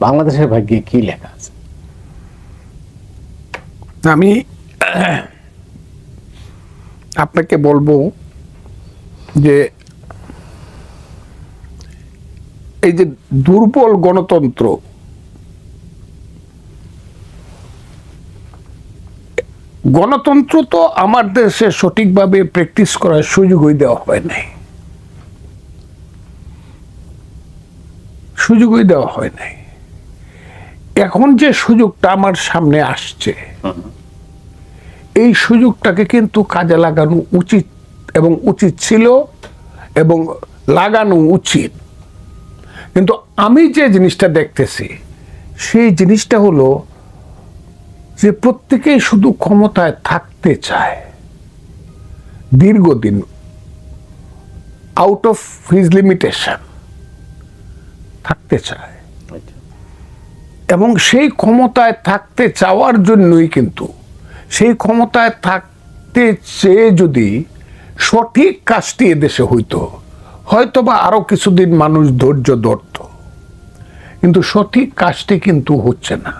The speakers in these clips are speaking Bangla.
বাংলাদেশের ভাগ্যে কি লেখা আছে? আমি আপনাকে বলব যে এই যে দুর্বল গণতন্ত্র গণতন্ত্র তো আমার দেশে সঠিকভাবে প্র্যাকটিস করার সুযোগই দেওয়া হয় নাই। সুযোগই দেওয়া হয় নাই। এখন যে সুযোগটা আমার সামনে আসছে, এই সুযোগটাকে কিন্তু কাজে লাগানো উচিত এবং উচিত ছিল এবং লাগানো উচিত। কিন্তু আমি যে জিনিসটা দেখতেছি, সেই জিনিসটা হলো যে প্রত্যেকেই শুধু ক্ষমতায় থাকতে চায়। দীর্ঘদিন আউট অফ হিজ লিমিটেশন থাকতে চায়। এবং সেই ক্ষমতায় থাকতে চাওয়ার জন্যই কিন্তু, সেই ক্ষমতায় থাকতে চেয়ে যদি সঠিক কাজটি এদেশে হইতো হয়তো বা আরও কিছুদিন মানুষ ধৈর্য ধরত। কিন্তু সঠিক কাজটি কিন্তু হচ্ছে না।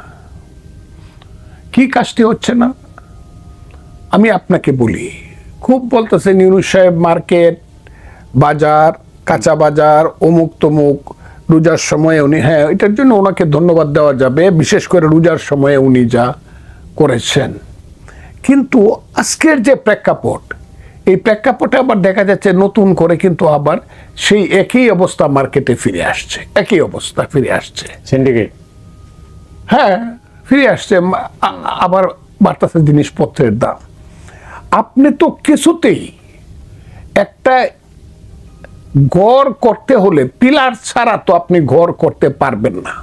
কি কাজটি হচ্ছে না? আমি আপনাকে বলি, খুব বলতেছেন ইউনুস সাহেব মার্কেট, বাজার, কাঁচা বাজার, অমুক তমুক রোজার সময়ে উনি হ্যাঁ এটার জন্য ওনাকে ধন্যবাদ দেওয়া যাবে বিশেষ করে রোজার সময়ে উনি যা করেছেন। কিন্তু আজকের যে প্রেক্ষাপট এই প্রেক্ষাপটে আবার দেখা যাচ্ছে নতুন করে কিন্তু আবার সেই একই অবস্থা মার্কেটে ফিরে আসছে একই অবস্থা ফিরে আসছে। সিন্ডিকেট হ্যাঁ ফিরে আসছে আবার বাড়তেছে জিনিসপত্রের দাম। আপনি তো কিছুতেই একটা ঘর করতে হলে পিলার ছাড়া তো আপনি ঘর করতে পারবেন না।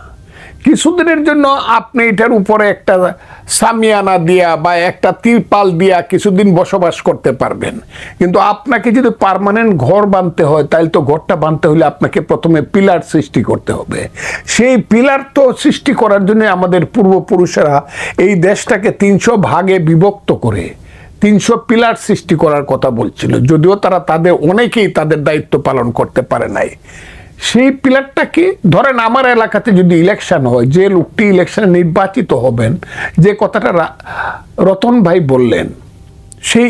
কিছুদিনের জন্য আপনি এটার উপরে একটা সামিয়ানা দিয়া বা একটা তিরপাল দিয়া কিছুদিন বসবাস করতে পারবেন। কিন্তু আপনাকে যদি পার্মানেন্ট ঘর বানতে হয় তাহলে তো ঘরটা বানতে হলে আপনাকে প্রথমে পিলার সৃষ্টি করতে হবে। সেই পিলার তো সৃষ্টি করার জন্য আমাদের পূর্বপুরুষেরা এই দেশটাকে তিনশো ভাগে বিভক্ত করে। তিনশো পিলার সৃষ্টি করার কথা বলছিল। যদিও তারা তাদের অনেকেই তাদের দায়িত্ব পালন করতে পারে নাই। সেই পিলারটা কি? ধরেন আমার এলাকাতে যদি ইলেকশন হয়, যে লোকটি ইলেকশনে নির্বাচিত হবেন, যে কথাটা রতন ভাই বললেন, সেই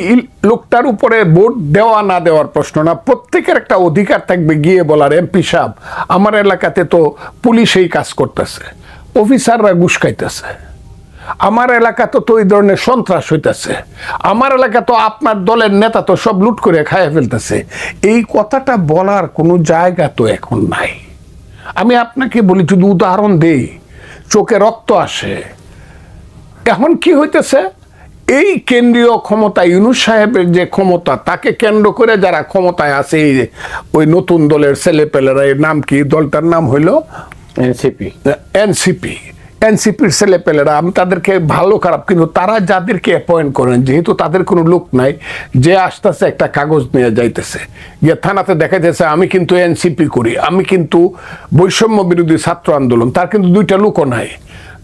লোকটার উপরে ভোট দেওয়া না দেওয়ার প্রশ্ন না, প্রত্যেকের একটা অধিকার থাকবে গিয়ে বলার এমপি সাহেব। আমার এলাকাতে তো পুলিশ এই কাজ করতেছে, অফিসাররা ঘুষ খাইতেছে। আমার এলাকা তো তো এই ধরনের সন্ত্রাস হইতেছে। আমার এলাকা তো আপনার দলের নেতা তো সব লুট করে খাইয়ে ফেলতেছে। এই কথাটা বলার কোনো জায়গা তো এখন নাই। আমি আপনাকে বলি যদি উদাহরণ দেই চোখে রক্ত আসে। এখন কি হইতেছে? এই কেন্দ্রীয় ক্ষমতা ইউনুস সাহেবের যে ক্ষমতা তাকে কেন্দ্র করে যারা ক্ষমতায় আছে এই ওই নতুন দলের ছেলেপেলেরা এর নাম কি? দলটার নাম হইল এনসিপি। এনসিপি। এনসিপির ছেলে ছেলেপেলেরা, আমি তাদেরকে ভালো খারাপ, কিন্তু তারা যাদেরকে অ্যাপয়েন্ট করেন, যেহেতু তাদের কোনো লোক নাই, যে আসতেছে একটা কাগজ নিয়ে যাইতেছে। যে থানাতে দেখা যাচ্ছে আমি কিন্তু এনসিপি করি, আমি কিন্তু বৈষম্য বিরোধী ছাত্র আন্দোলন, তার কিন্তু দুইটা লোকও নাই।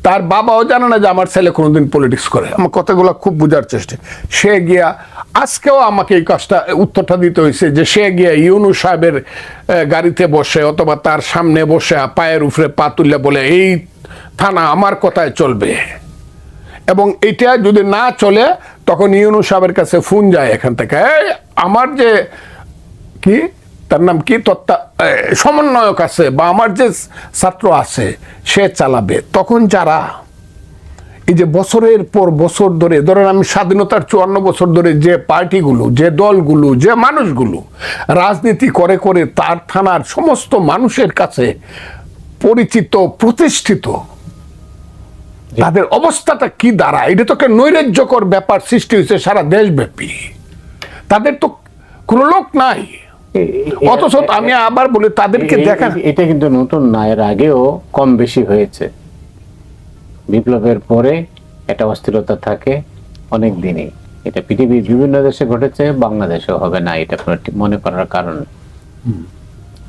তার বাবাও জানে না যে আমার ছেলে কোনোদিন পলিটিক্স করে। আমার কথাগুলো খুব বোঝার চেষ্টা। সে গিয়া, আজকেও আমাকে এই কাজটা, উত্তরটা দিতে হয়েছে যে সে গিয়া ইউনু সাহেবের গাড়িতে বসে অথবা তার সামনে বসে পায়ের উপরে পা তুললে বলে, এই থানা আমার কথায় চলবে। এবং এটা যদি না চলে, তখন ইউনু সাহেবের কাছে ফোন যায় এখান থেকে। আমার যে কি? তার নাম কি? তত্ত্বা সমন্বয়ক আছে বা আমার যে ছাত্র আছে, সে চালাবে। তখন যারা এই যে বছরের পর বছর ধরে, ধরেন আমি স্বাধীনতার চুয়ান্ন বছর ধরে যে পার্টিগুলো, যে দলগুলো, যে মানুষগুলো রাজনীতি করে করে তার থানার সমস্ত মানুষের কাছে পরিচিত প্রতিষ্ঠিত। তাদের অবস্থাটা কি দাঁড়ায় এটা তো একটা নৈরাজ্যকর ব্যাপার সৃষ্টি হয়েছে সারা দেশব্যাপী। তাদের তো কোনো লোক নাই। অথচ আমি আবার বলি তাদেরকে দেখা এটা কিন্তু নতুন না এর আগেও কম বেশি হয়েছে। বিপ্লবের পরে একটা অস্থিরতা থাকে অনেক দিনই। এটা পৃথিবীর বিভিন্ন দেশে ঘটেছে বাংলাদেশেও হবে না এটা মনে করার কারণ।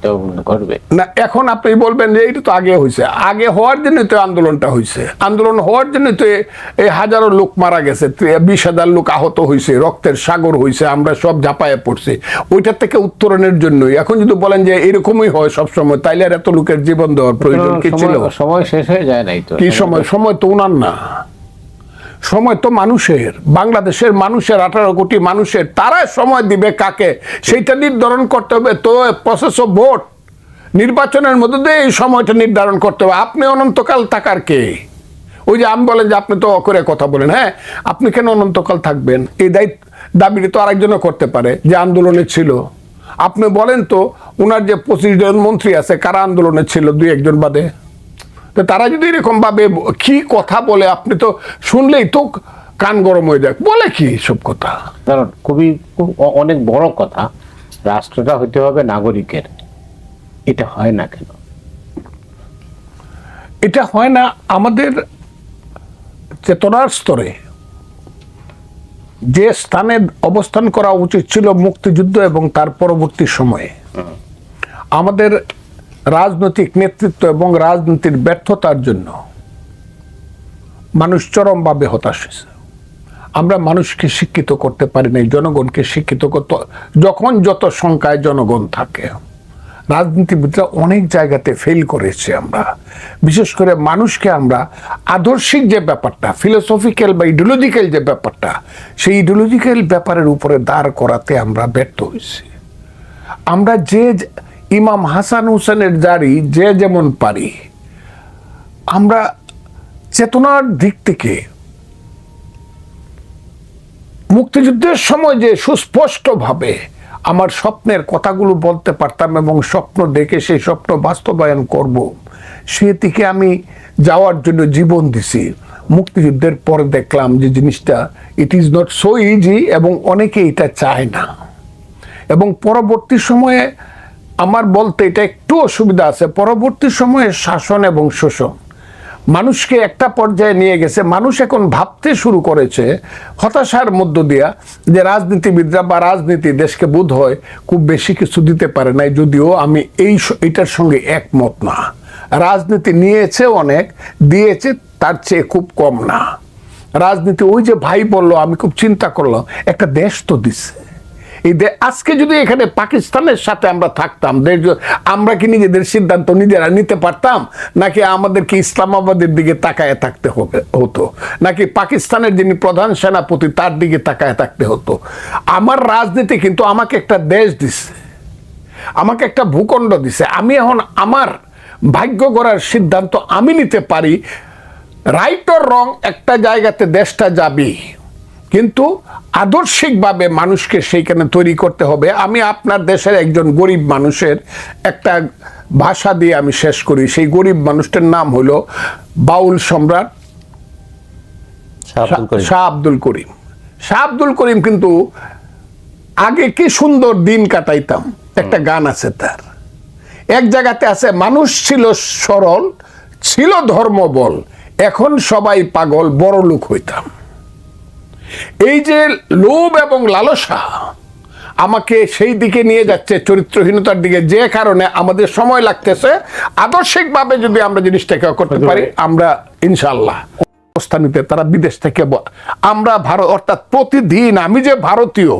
তো ঘটবে। না এখন আপনি বলবেন যে এটা তো আগে হয়েছে আগে হওয়ার জন্য তো আন্দোলনটা হয়েছে আন্দোলন হওয়ার জন্য তো এই হাজারো লোক মারা গেছে বিশ হাজার লোক আহত হয়েছে রক্তের সাগর হয়েছে আমরা সব ঝাঁপায়ে পড়ছি। ওইটার থেকে উত্তরণের জন্যই। এখন যদি বলেন যে এরকমই হয় সব সময় তাইলে আর এত লোকের জীবন দেওয়ার প্রয়োজন কি ছিল? সময়- সময় শেষ হয়ে যায় নাই তো। কি সময়? সময় তো উনার না। সময় তো মানুষের, বাংলাদেশের মানুষের, আঠারো কোটি মানুষের, তারা সময় দিবে কাকে? সেইটা নির্ধারণ করতে হবে। তো প্রসেস অফ ভোট নির্বাচনের মধ্যে দিয়ে এই সময়টা নির্ধারণ করতে হবে। আপনি অনন্তকাল থাকার কে? ওই যে আমি বলেন যে আপনি তো করে কথা বলেন হ্যাঁ? আপনি কেন অনন্তকাল থাকবেন? এই দায়িত্ব দাবিটি তো আরেকজনও করতে পারে, যে আন্দোলনে ছিল। আপনি বলেন তো ওনার যে পঁচিশ জন মন্ত্রী আছে, কারা আন্দোলনে ছিল দুই একজন বাদে? তো তারা যদি এরকম ভাবে কি কথা বলে আপনি তো শুনলেই তো কান গরম হয়ে যাক বলে কি সব কথা? কারণ খুবই খুব অনেক বড় কথা রাষ্ট্রটা হইতে হবে নাগরিকের। এটা হয় না কেন? এটা হয় না আমাদের চেতনার স্তরে। যে স্থানে অবস্থান করা উচিত ছিল মুক্তিযুদ্ধ এবং তার পরবর্তী সময়ে। আমাদের রাজনৈতিক নেতৃত্ব এবং রাজনীতির ব্যর্থতার জন্য মানুষ চরমভাবে হতাশ হয়েছে। আমরা মানুষকে শিক্ষিত করতে পারি নাই, জনগণকে শিক্ষিত করতে যখন যত সংখ্যায় জনগণ থাকে, রাজনীতিবিদরা অনেক জায়গাতে ফেল করেছে আমরা। বিশেষ করে মানুষকে আমরা আদর্শিক যে ব্যাপারটা ফিলোসফিক্যাল বা ইডিওলজিক্যাল যে ব্যাপারটা, সেই ইডিওলজিক্যাল ব্যাপারের উপরে দাঁড় করাতে আমরা ব্যর্থ হয়েছি। আমরা যে ইমাম হাসান হুসেনের জারি যে যেমন পারি। আমরা চেতনার দিক থেকে মুক্তিযুদ্ধের সময় যে সুস্পষ্টভাবে আমার স্বপ্নের কথাগুলো বলতে পারতাম এবং স্বপ্ন দেখে সেই স্বপ্ন বাস্তবায়ন করব, সে দিকে আমি যাওয়ার জন্য জীবন দিছি। মুক্তিযুদ্ধের পরে দেখলাম যে জিনিসটা it is not so easy এবং অনেকে এটা চায় না। এবং পরবর্তী সময়ে আমার বলতে এটা একটু অসুবিধা আছে। পরবর্তী সময়ে শাসন এবং শোষণ। মানুষকে একটা পর্যায়ে নিয়ে গেছে। মানুষ এখন ভাবতে শুরু করেছে, হতাশার মধ্য দিয়া, যে রাজনীতিবিদরা বা রাজনীতি দেশকে বোধ হয় খুব বেশি কিছু দিতে পারে নাই। যদিও আমি এই এটার সঙ্গে একমত না। রাজনীতি নিয়েছে অনেক, দিয়েছে, তার চেয়ে খুব কম না। রাজনীতি ওই যে ভাই বলল, আমি খুব চিন্তা করলাম, একটা দেশ তো দিচ্ছে এই আজকে যদি এখানে পাকিস্তানের সাথে আমরা থাকতাম আমরা কি নিজেদের সিদ্ধান্ত নিজেরা নিতে পারতাম? নাকি আমাদেরকে ইসলামাবাদের দিকে তাকায় থাকতে হবে হতো? নাকি পাকিস্তানের যিনি প্রধান সেনাপতি, তার দিকে তাকায় থাকতে হতো? আমার রাজনীতি কিন্তু আমাকে একটা দেশ দিছে। আমাকে একটা ভূখণ্ড দিছে। আমি এখন আমার ভাগ্য গড়ার সিদ্ধান্ত আমি নিতে পারি। রাইট অর রং একটা জায়গাতে দেশটা যাবে কিন্তু আদর্শিকভাবে মানুষকে সেইখানে তৈরি করতে হবে। আমি আপনার দেশের একজন গরিব মানুষের একটা ভাষা দিয়ে আমি শেষ করি। সেই গরিব মানুষটার নাম হলো বাউল সম্রাট শাহ আব্দুল করিম। শাহ আব্দুল করিম। কিন্তু আগে কি সুন্দর দিন কাটাইতাম? একটা গান আছে তার। এক জায়গাতে আছে মানুষ ছিল সরল ছিল ধর্মবল এখন সবাই পাগল বড় লোক হইতাম। এই যে লোভ এবং লালসা আমাকে সেই দিকে নিয়ে যাচ্ছে চরিত্রহীনতার দিকে যে কারণে আমাদের সময় লাগতেছে আদর্শিকভাবে যদি আমরা জিনিসটাকে করতে পারি আমরা ইনশাল্লাহ অবস্থা নিতে তারা বিদেশ থেকে আমরা ভারত অর্থাৎ প্রতিদিন আমি যে ভারতীয়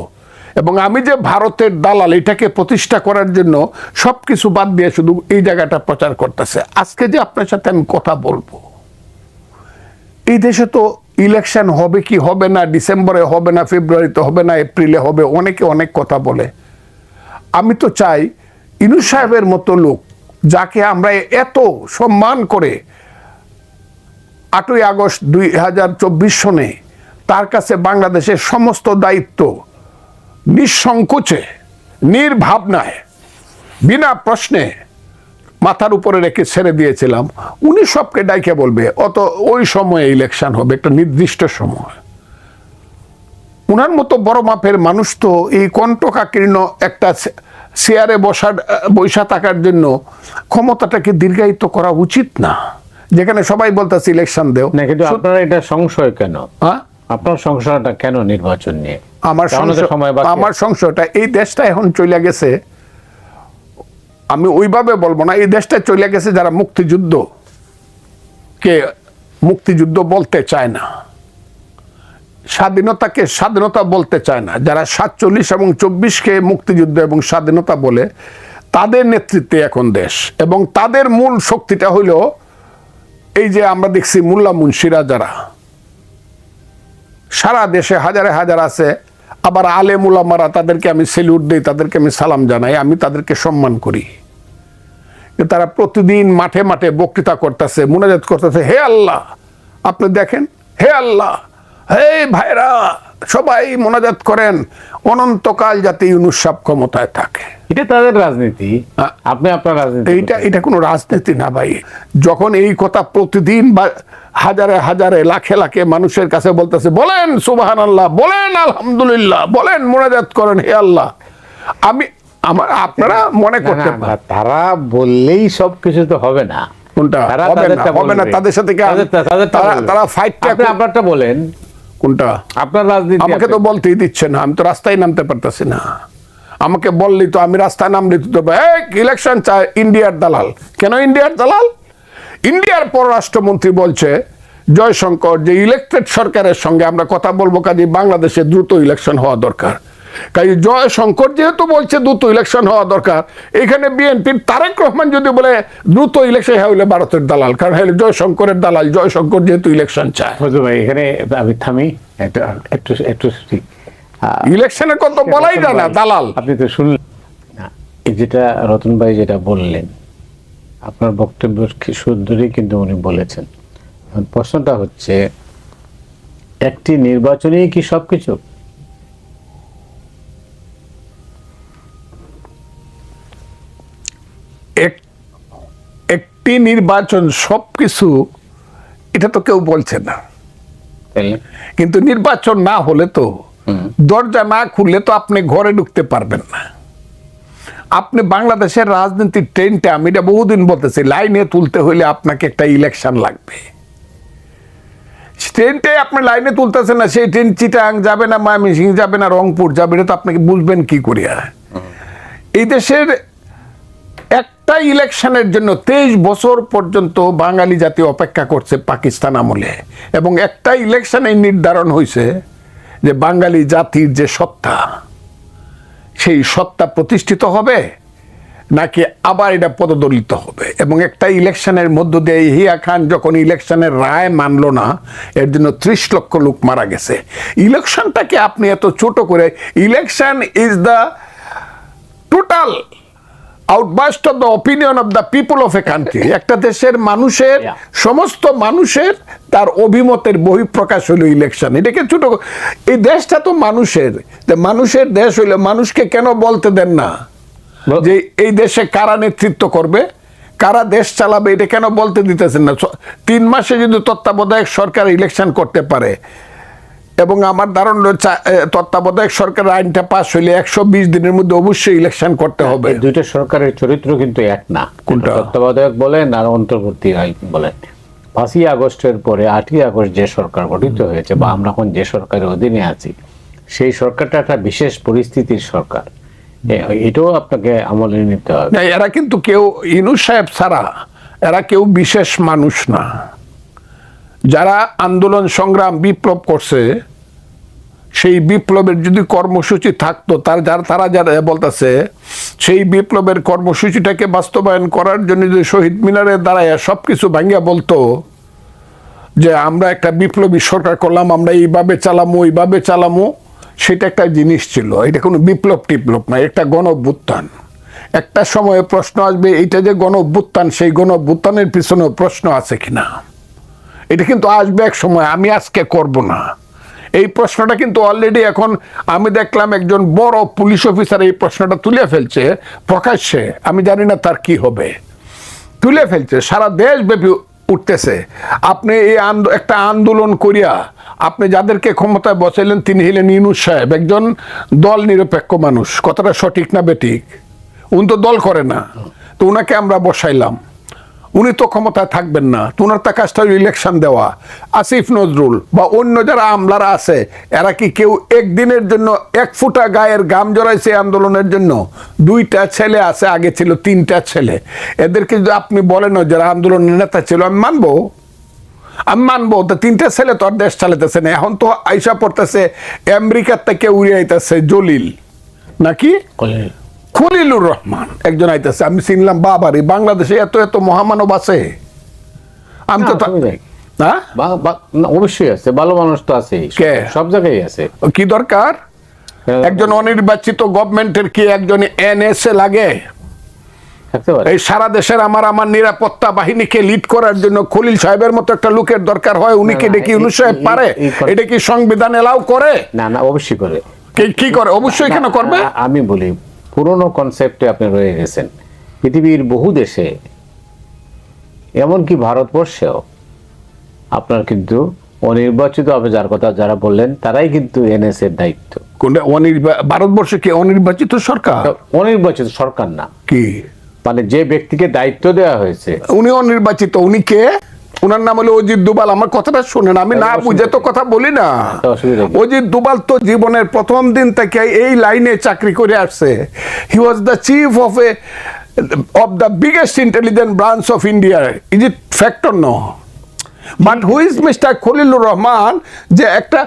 এবং আমি যে ভারতের দালাল এটাকে প্রতিষ্ঠা করার জন্য সব কিছু বাদ দিয়ে শুধু এই জায়গাটা প্রচার করতেছে। আজকে যে আপনার সাথে আমি কথা বলব এই দেশে তো ইলেকশন হবে কি হবে না, ডিসেম্বরে হবে না, ফেব্রুয়ারিতে হবে না, এপ্রিলে হবে, অনেকে অনেক কথা বলে। আমি তো চাই ইনু সাহেবের মতো লোক, যাকে আমরা এত সম্মান করে আটই আগস্ট দুই হাজার চব্বিশ সনে তার কাছে বাংলাদেশের সমস্ত দায়িত্ব নিঃসংকোচে, নির্ভাবনায়, বিনা প্রশ্নে মাথার উপরে রেখে ছেড়ে দিয়েছিলাম উনি সবকে ডাইকে বলবে অত ওই সময়ে ইলেকশন হবে একটা নির্দিষ্ট সময়। উনার মতো বড় মাপের মানুষ তো এই কণ্ঠকাকীর্ণ একটা চেয়ারে বসার বৈশা থাকার জন্য ক্ষমতাটাকে দীর্ঘায়িত করা উচিত না। যেখানে সবাই বলতেছে ইলেকশন দেও। না কিন্তু আপনার এটা সংশয় কেন? হ্যাঁ? আপনার সংশয়টা কেন নির্বাচন নিয়ে? আমার আমার সংশয়টা এই দেশটা এখন চলে গেছে আমি ওইভাবে বলব না, এই দেশটা চলে গেছে যারা মুক্তিযুদ্ধ কে মুক্তিযুদ্ধ বলতে চায় না, স্বাধীনতাকে স্বাধীনতা বলতে চায় না। যারা সাতচল্লিশ এবং চব্বিশকে মুক্তিযুদ্ধ এবং স্বাধীনতা বলে, তাদের নেতৃত্বে এখন দেশ। এবং তাদের মূল শক্তিটা হইল এই যে আমরা দেখছি মোল্লা মুন্সিরা যারা, সারা দেশে হাজারে হাজার আছে আবার আলে মুলামারা তাদেরকে আমি সেলিউট দিই, তাদেরকে আমি সালাম জানাই, আমি তাদেরকে সম্মান করি। তারা প্রতিদিন মাঠে মাঠে বক্তৃতা করতেছে, মোনাজাত করতেছে, হে আল্লাহ, আপনি দেখেন, হে আল্লাহ, হে ভাইরা সবাই মোনাজাত করেন অনন্তকাল যাতে ইউনুস সাহেব ক্ষমতায় থাকে। এটা তাদের রাজনীতি। আপনি আপনার রাজনীতি এইটা এটা কোনো রাজনীতি না ভাই। যখন এই কথা প্রতিদিন বা হাজারে হাজারে লাখে লাখে মানুষের কাছে বলতেছে বলেন সুবাহান আল্লাহ বলেন আলহামদুলিল্লাহ বলেন মোনাজাত করেন হে আল্লাহ। আমি আমার আপনারা মনে করতে তারা বললেই সব কিছু তো হবে না। কোনটা? হবে না। তাদের সাথে তারা ফাইটটা আপনি আপনারটা বলেন। কোনটা? আপনার রাজনীতি আমাকে তো বলতেই দিচ্ছে না আমি তো রাস্তায় নামতে পারতেছি না। আমাকে বললি তো আমি রাস্তায় নামলি তো ইলেকশন চায় ইন্ডিয়ার দালাল। কেন ইন্ডিয়ার দালাল? ইন্ডিয়ার পররাষ্ট্রমন্ত্রী বলছে জয়শঙ্কর যে ইলেকটেড সরকারের সঙ্গে আমরা কথা বলব কাজে বাংলাদেশে দ্রুত ইলেকশন হওয়া দরকার। কাজে জয়শঙ্কর যেহেতু বলছে দ্রুত ইলেকশন হওয়া দরকার এখানে বিএনপির তারেক রহমান যদি বলে দ্রুত ইলেকশন হইলে ভারতের দালাল কারণ হইলে জয়শঙ্করের দালাল জয়শঙ্কর যেহেতু ইলেকশন চায়। ভাই এখানে আমি থামি একটু একটু ঠিক। ইলেকশনের কথা বলাই যায় না দালাল। আপনি তো শুনলেন। যেটা রতন ভাই যেটা বললেন আপনার বক্তব্য শুদ্ধই কিন্তু উনি বলেছেন। প্রশ্নটা হচ্ছে একটি নির্বাচনেই কি সবকিছু? এক- একটি নির্বাচন সবকিছু এটা তো কেউ বলছে না। কিন্তু নির্বাচন না হলে তো দরজা না খুললে তো আপনি ঘরে ঢুকতে পারবেন না। আপনি বাংলাদেশের রাজনীতির ট্রেনটা আমি এটা বহুদিন বলতেছি লাইনে তুলতে হলে আপনাকে একটা ইলেকশন লাগবে। ট্রেনটাই আপনি লাইনে তুলতেছেন না সেই ট্রেন চিটাং যাবে না ময়মনসিং যাবে না রংপুর যাবে এটা তো আপনাকে বুঝবেন কি করিয়া। এই দেশের একটা ইলেকশনের জন্য তেইশ বছর পর্যন্ত বাঙালি জাতি অপেক্ষা করছে পাকিস্তান আমলে। এবং একটা ইলেকশনে নির্ধারণ হয়েছে যে বাঙালি জাতির যে সত্তা, সেই সত্তা প্রতিষ্ঠিত হবে নাকি আবার এটা পদদলিত হবে। এবং একটা ইলেকশনের মধ্য দিয়ে হিয়া খান যখন ইলেকশনের রায় মানলো না, এর জন্য ত্রিশ লক্ষ লোক মারা গেছে। ইলেকশনটাকে আপনি এত ছোট করে, election is the total outburst of the opinion of the people of a country একটা দেশের মানুষের সমস্ত মানুষের তার অভিমতের বহিঃপ্রকাশ হলো ইলেকশন এটাকে ছোট এই দেশটা তো মানুষের। মানুষের দেশ হইলে মানুষকে কেন বলতে দেন না? যে এই দেশে কারা নেতৃত্ব করবে? কারা দেশ চালাবে? এটা কেন বলতে দিতেছেন না? তিন মাসে যদি তত্ত্বাবধায়ক সরকার ইলেকশন করতে পারে এবং আমার ধারণা তত্ত্বাবধায়ক সরকার আইনটা পাস হইলে একশো বিশ দিনের মধ্যে অবশ্যই ইলেকশন করতে হবে। দুইটা সরকারের চরিত্র কিন্তু এক না। কোনটা? তত্ত্বাবধায়ক বলেন আর অন্তর্বর্তী আইন বলেন। পাঁচই আগস্টের পরে আটই আগস্ট যে সরকার গঠিত হয়েছে বা আমরা এখন যে সরকারের অধীনে আছি সেই সরকারটা একটা বিশেষ পরিস্থিতির সরকার। এটাও আপনাকে আমলে নিতে হবে। না, এরা কিন্তু কেউ ইনু সাহেব ছাড়া এরা কেউ বিশেষ মানুষ না। যারা আন্দোলন সংগ্রাম বিপ্লব করছে, সেই বিপ্লবের যদি কর্মসূচি থাকতো, তার যারা তারা যারা বলতেছে, সেই বিপ্লবের কর্মসূচিটাকে বাস্তবায়ন করার জন্য যদি শহীদ মিনারে দাঁড়ায় সব কিছু ভাঙ্গিয়া বলতো, যে আমরা একটা বিপ্লবী সরকার করলাম, আমরা এইভাবে চালামো এইভাবে চালামো, সেটা একটা জিনিস ছিল। এটা কোনো বিপ্লব টিপ্লব না একটা গণ অভ্যুত্থান একটা সময়ে প্রশ্ন আসবে এটা যে গণ অভ্যুত্থান সেই গণ অভ্যুত্থানের পিছনেও প্রশ্ন আছে কিনা? এটা কিন্তু আসবে এক সময়, আমি আজকে করব না। এই প্রশ্নটা কিন্তু অলরেডি এখন আমি দেখলাম একজন বড় পুলিশ অফিসার এই প্রশ্নটা তুলে ফেলছে প্রকাশ্যে, আমি জানি না তার কি হবে। তুলে ফেলছে, সারা দেশব্যাপী উঠতেছে। আপনি এই একটা আন্দোলন করিয়া আপনি যাদেরকে ক্ষমতায় বসাইলেন, তিনি হলেন ইনুস সাহেব, একজন দল নিরপেক্ষ মানুষ। কথাটা সঠিক না বেঠিক? উনি তো দল করে না। তো উনাকে আমরা বসাইলাম। উনি তো ক্ষমতায় থাকবেন না। তো ওনার তা কাজটা ইলেকশন দেওয়া। আসিফ নজরুল বা অন্য যারা আমলারা আছে এরা কি কেউ একদিনের জন্য এক ফুটা গায়ের গাম জড়াইছে আন্দোলনের জন্য? দুইটা ছেলে আছে আগে ছিল তিনটা ছেলে। এদেরকে যদি আপনি বলেন যারা আন্দোলনের নেতা ছিল আমি মানবো। আমি মানবো তো তিনটা ছেলে তো আর দেশ চালাতেছে না। এখন তো আইসা পড়তেছে আমেরিকার থেকে উড়ে আইতেছে জলিল। নাকি? খলিলুর রহমান। একজন আইতেছে আমি চিনলাম বাবারই বাংলাদেশে এত এত মহামানব আছে। আমি তো হ্যাঁ অবশ্যই আছে ভালো মানুষ তো আছে কে? সব জায়গায় আছে। কি দরকার? একজন অনির্বাচিত গভর্নমেন্টের কি একজন এনএসএ লাগে? এই সারা দেশের আমার আমার নিরাপত্তা বাহিনীকে লিড করার জন্য খলিল সাহেবের মতো একটা লোকের দরকার হয় উনি কি না, এটা কি এই- সাহেব পারে এটা কি সংবিধান এলাও করে? না না অবশ্যই করে। কি- কি করে? অবশ্যই কেন করবে? আমি বলি পুরনো কনসেপ্টে আপনি রয়ে গেছেন। পৃথিবীর বহু দেশে এমনকি ভারতবর্ষেও আপনার কিন্তু অনির্বাচিত হবে যার কথা যারা বললেন তারাই কিন্তু এনএস এর দায়িত্ব। কোনটা? অনির্বা- ভারতবর্ষে কি অনির্বাচিত সরকার? অনির্বাচিত সরকার না। কি? মানে যে ব্যক্তিকে দায়িত্ব দেওয়া হয়েছে উনি অনির্বাচিত উনি কে? উনার নাম হলো অজিত দুবাল। আমার কথাটা শোনেন আমি না বুঝে তো কথা বলি না। অজিত দুবাল তো জীবনের প্রথম দিন থেকে এই লাইনে চাকরি করে আসছে। He was the chief of a of the biggest intelligent branch of India is it factor ন but who's mister Khalilur Rahman যে একটা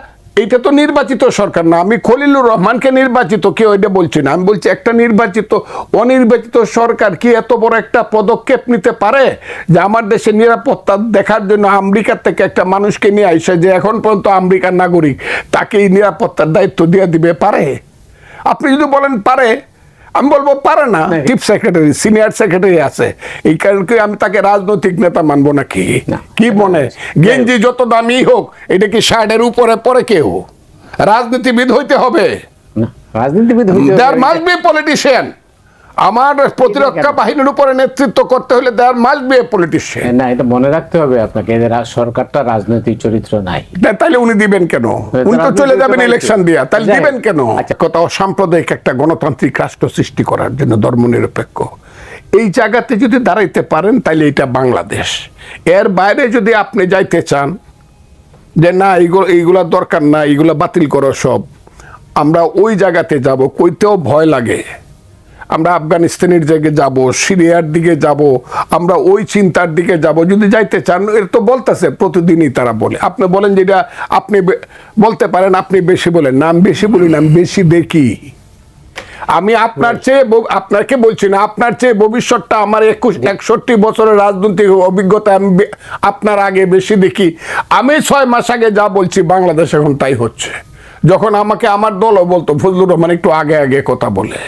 এটা তো নির্বাচিত সরকার না। আমি খলিলুর রহমানকে নির্বাচিত, কেউ এটা বলছি না। আমি বলছি, একটা নির্বাচিত, অনির্বাচিত সরকার কি এত বড় একটা পদক্ষেপ নিতে পারে? যে আমার দেশে নিরাপত্তা দেখার জন্য আমেরিকার থেকে একটা মানুষকে নিয়ে আসে, যে এখন পর্যন্ত আমেরিকার নাগরিক তাকে এই নিরাপত্তার দায়িত্ব দিয়ে দিবে, পারে? আপনি যদি বলেন পারে আমি বলব পারে না। চিফ সেক্রেটারি সিনিয়র সেক্রেটারি আছে এই কারণে কি আমি তাকে রাজনৈতিক নেতা মানবো নাকি। কি মনে গেঞ্জি যত দামি হোক এটা কি ষাটের উপরে পরে কেউ রাজনীতিবিদ হইতে হবে রাজনীতিবিদ হইতে দেয়ার। মাস্ট বি পলিটিশিয়ান আমার প্রতিরক্ষা বাহিনীর উপরে নেতৃত্ব করতে হলে there must be a politician না এটা মনে রাখতে হবে আপনাকে এদের সরকারটা রাজনৈতিক চরিত্র নাই। তাহলে উনি দিবেন কেন? উনি তো চলে যাবেন ইলেকশন দিয়া তাহলে দিবেন কেন? আচ্ছা। কথা সাম্প্রদায়িক একটা গণতান্ত্রিক রাষ্ট্র সৃষ্টি করার জন্য ধর্মনিরপেক্ষ এই জায়গাতে যদি দাঁড়াইতে পারেন তাহলে এটা বাংলাদেশ। এর বাইরে যদি আপনি যাইতে চান যে না এইগুলো এইগুলা দরকার না এইগুলা বাতিল করো সব আমরা ওই জায়গাতে যাব কইতেও ভয় লাগে। আমরা আফগানিস্তানের দিকে যাব সিরিয়ার দিকে যাব আমরা ওই চিন্তার দিকে যাব। যদি যাইতে চান এর তো বলতেছে প্রতিদিনই তারা বলে। আপনি বলেন যেটা আপনি বলতে পারেন আপনি বেশি বলেন। নাম বেশি বলি না আমি বেশি দেখি। আমি আপনার চেয়ে আপনাকে বলছি না আপনার চেয়ে ভবিষ্যৎটা আমার একুশ একষট্টি বছরের রাজনৈতিক অভিজ্ঞতা আমি আপনার আগে বেশি দেখি। আমি ছয় মাস আগে যা বলছি বাংলাদেশ এখন তাই হচ্ছে। যখন আমাকে আমার দলও বলতো ফজলুর রহমান একটু আগে আগে কথা বলে।